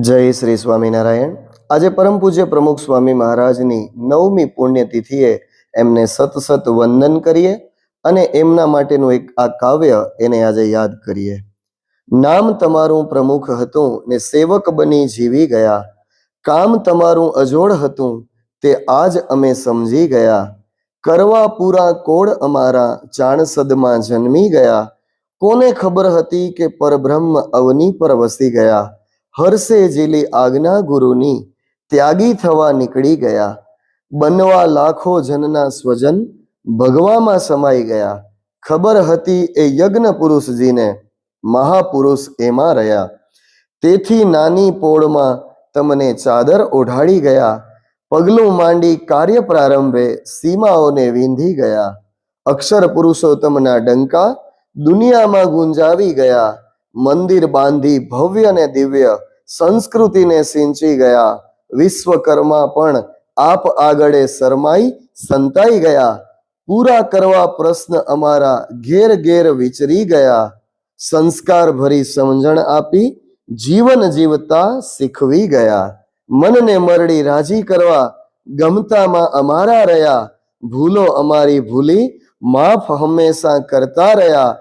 જય શ્રી સ્વામિનારાયણ. આજે પરમ પૂજ્ય પ્રમુખ સ્વામી મહારાજની નવમી પુણ્યતિથિએ એમને સત સત વંદન કરીએ અને એમના માટેનું એક આ કાવ્ય એને આજે યાદ કરીએ. નામ તમારું પ્રમુખ હતું ને સેવક બની જીવી ગયા. કામ તમારું અજોડ હતું તે આજ અમે સમજી ગયા. કરવા પૂરા કોડ અમારા ચાણસદમાં જન્મી ગયા. કોને ખબર હતી કે પરબ્રહ્મ અવની પર વસી ગયા? હર્ષે ઝીલી આજ્ઞા ગુરુની ત્યાગી થવા નીકળી ગયા. બનવા લાખો જનના સ્વજન ભગવામાં સમાઈ ગયા. ખબર હતી એ યજ્ઞ પુરુષજીને, મહાપુરુષ એમાં રહ્યા. તેથી નાની પોળમાં તમને ચાદર ઓઢાડી ગયા. પગલું માંડી કાર્ય પ્રારંભે સીમાઓને વીંધી ગયા. અક્ષર પુરુષોત્તમના ડંકા દુનિયામાં ગુંજાવી ગયા. મંદિર બાંધી ભવ્ય ને દિવ્ય સંસ્કૃતિને સિંચી ગયા વિશ્વકર્મા પણ આપ આગળે શરમાઈ સંતાઈ ગયા પૂરા કરવા પ્રશ્ન અમારા ઘેર ઘેર વિચરી ગયા સંસ્કાર ભરી સમજણ આપી જીવન જીવતા શીખવી ગયા મનને મરડી રાજી કરવા ગમતામાં અમારા રહ્યા ભૂલો અમારી ભૂલી માફ હંમેશા કરતા રહ્યા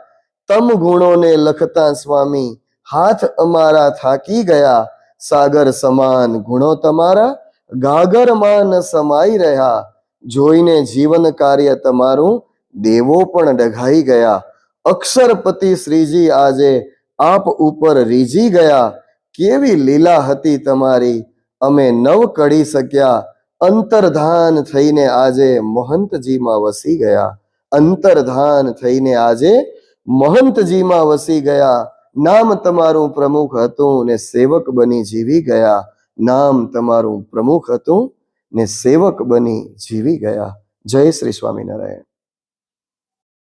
તમ ગુણોને લખતા સ્વામી હાથ અમારા થાકી ગયા. સાગર સમાન ગુણો તમારા ગાગરમાં ન સમાઈ રહ્યા. જોઈને જીવન કાર્ય તમારું, દેવો પણ ડઘાઈ ગયા. અક્ષરપતિ શ્રીજી આજે આપ ઉપર રીઝી ગયા. કેવી લીલા હતી તમારી. અમે નવ કઢી શક્યા. અંતર્ધાન થઈને આજે મહંતજીમાં વસી ગયા. અંતર્ધાન થઈને આજે મહંતજીમાં વસી ગયા. નામ તમારું પ્રમુખ હતું ને સેવક બની જીવી ગયા. નામ તમારું પ્રમુખ હતું ને સેવક બની જીવી ગયા. જય શ્રી સ્વામિનારાયણ.